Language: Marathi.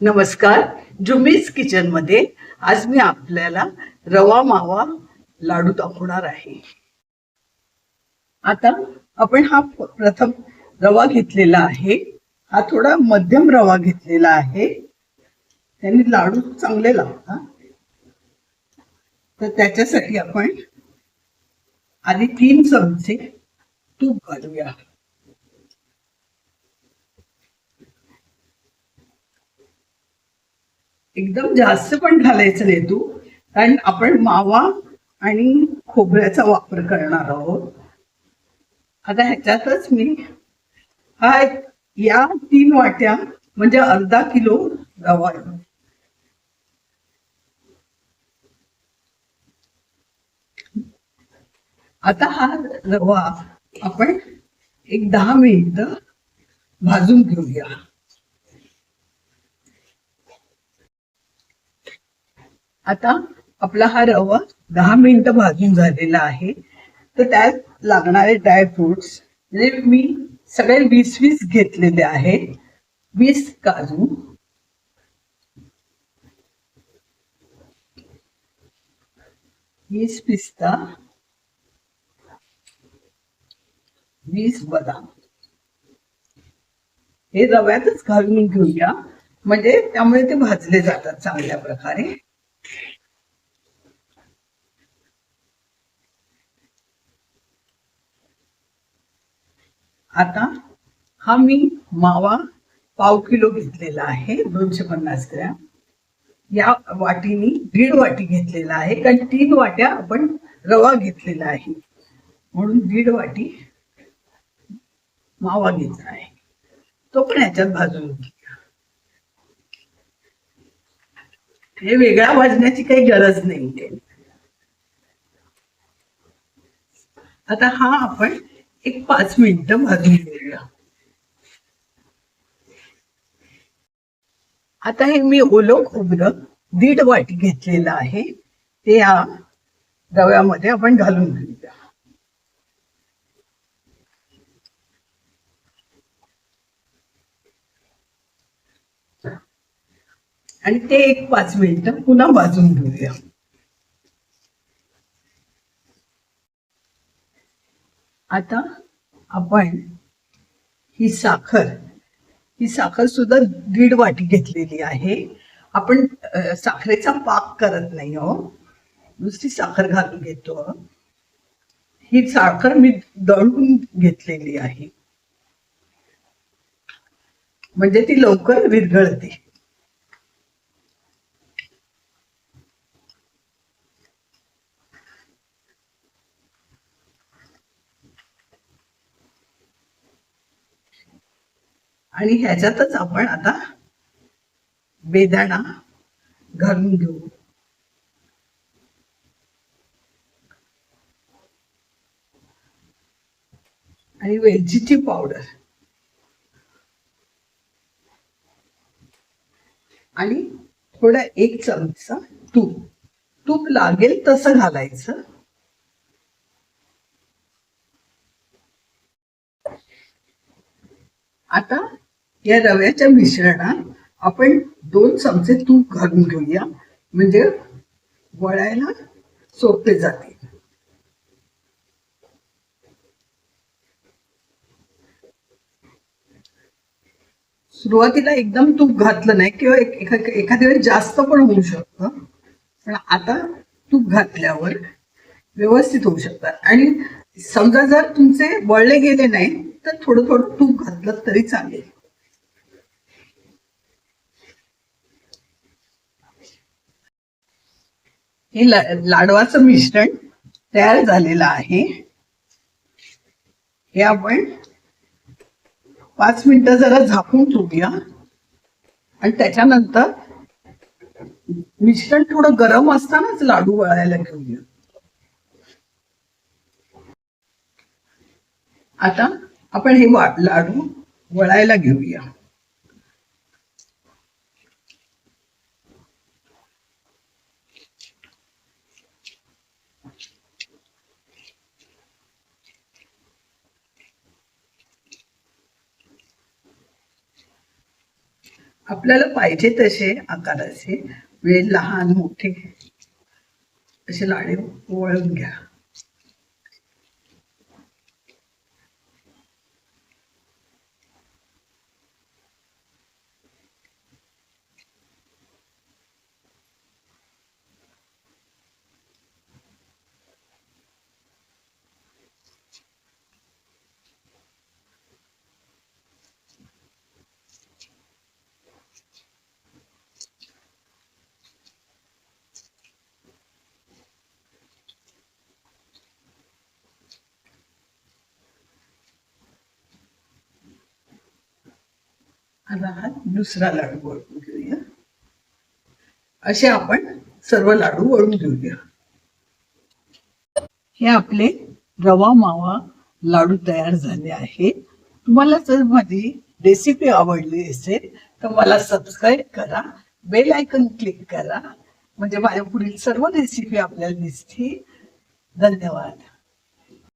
नमस्कार जुमीज किचनमध्ये आज मी आपल्याला रवा मावा लाडू दाखवणार आहे. आता आपण हा प्रथम रवा घेतलेला आहे. हा थोडा मध्यम रवा घेतलेला आहे. त्यांनी लाडू चांगले लागतात. तर त्याच्यासाठी आपण आधी तीन चमचे तूप घालूया. एकदम जास्त पण घालायचं नाही तू. कारण आपण मावा आणि खोबऱ्याचा वापर करणार आहोत. आता ह्याच्यातच मी हा या तीन वाट्या म्हणजे अर्धा किलो रवा आता हा रवा आपण एक दहा मिनिट भाजून घेऊया. आता आपला हा रवा दहा मिनिटं भाजून झालेला आहे. तर त्यात लागणारे ड्रायफ्रुट्स म्हणजे मी सगळे वीस वीस घेतलेले आहेत. वीस काजू. वीस पिस्ता. वीस बदाम. हे रव्यातच घालून घेऊया. म्हणजे त्यामुळे ते भाजले जातात चांगल्या प्रकारे. आता हा मी मावा पाव किलो घेतलेला आहे दोनशे पन्नास ग्रॅम. या वाटीनी दीड वाटी घेतलेला आहे कारण तीन वाट्या आपण रवा घेतलेला आहे. म्हणून दीड वाटी मावा घेतला आहे. तो पण याच्यात भाजून घे. हे वेगळा भाजण्याची काही गरज नाही आता हा आपण एक पाच मिनिटं भाजून घेऊया. आता हे मी ओलो खोबरं दीड वाटी घेतलेलं आहे. ते या रव्यामध्ये आपण घालून घेऊया. आणि ते एक पाच मिनिटं पुन्हा भाजून घेऊया. आता आपण ही साखर ही साखर सुद्धा दीड वाटी घेतलेली आहे. आपण साखरेचा पाक करत नाही हो. नुसती साखर घालून घेतो. ही साखर मी दळून घेतलेली आहे. म्हणजे ती लवकर विरघळते. आणि ह्याच्यातच आपण आता बेदाणा घालून घेऊ. आणि वेलचीची पावडर आणि थोडा एक चमचा तूप. तूप लागेल तसं घालायचं. आता या रव्याच्या मिश्रणात आपण दोन चमचे तूप घालून घेऊया. म्हणजे वळायला सोपे जाते. सुरुवातीला एकदम तूप घातलं नाही किंवा एखाद्या वेळेस जास्त पण होऊ शकतं. पण आता तूप घातल्यावर व्यवस्थित होऊ शकतात आणि समजा जर तुमचे वळले गेले नाही तर थोडं थोडं तूप घातलं तरी चालेल. हे लाडवाचं मिश्रण तयार झालेलं आहे. हे आपण पाच मिनिटं जरा झाकून ठेवूया. आणि त्याच्यानंतर मिश्रण थोडं गरम असतानाच लाडू वळायला घेऊया आता आपण हे लाडू वळायला घेऊया. आपल्याला पाहिजे तसे आकाराचे. वेळ लहान मोठे. असे लाडे वळून घ्या. आता हा दुसरा लाडू वळून घेऊया. असे आपण सर्व लाडू वळून घेऊया. हे आपले रवा मावा लाडू तयार झाले आहे तुम्हाला जर माझी रेसिपी आवडली असेल तर मला सबस्क्राईब करा. बेल आयकन क्लिक करा. म्हणजे माझ्या पुढील सर्व रेसिपी आपल्याला दिसतील. धन्यवाद.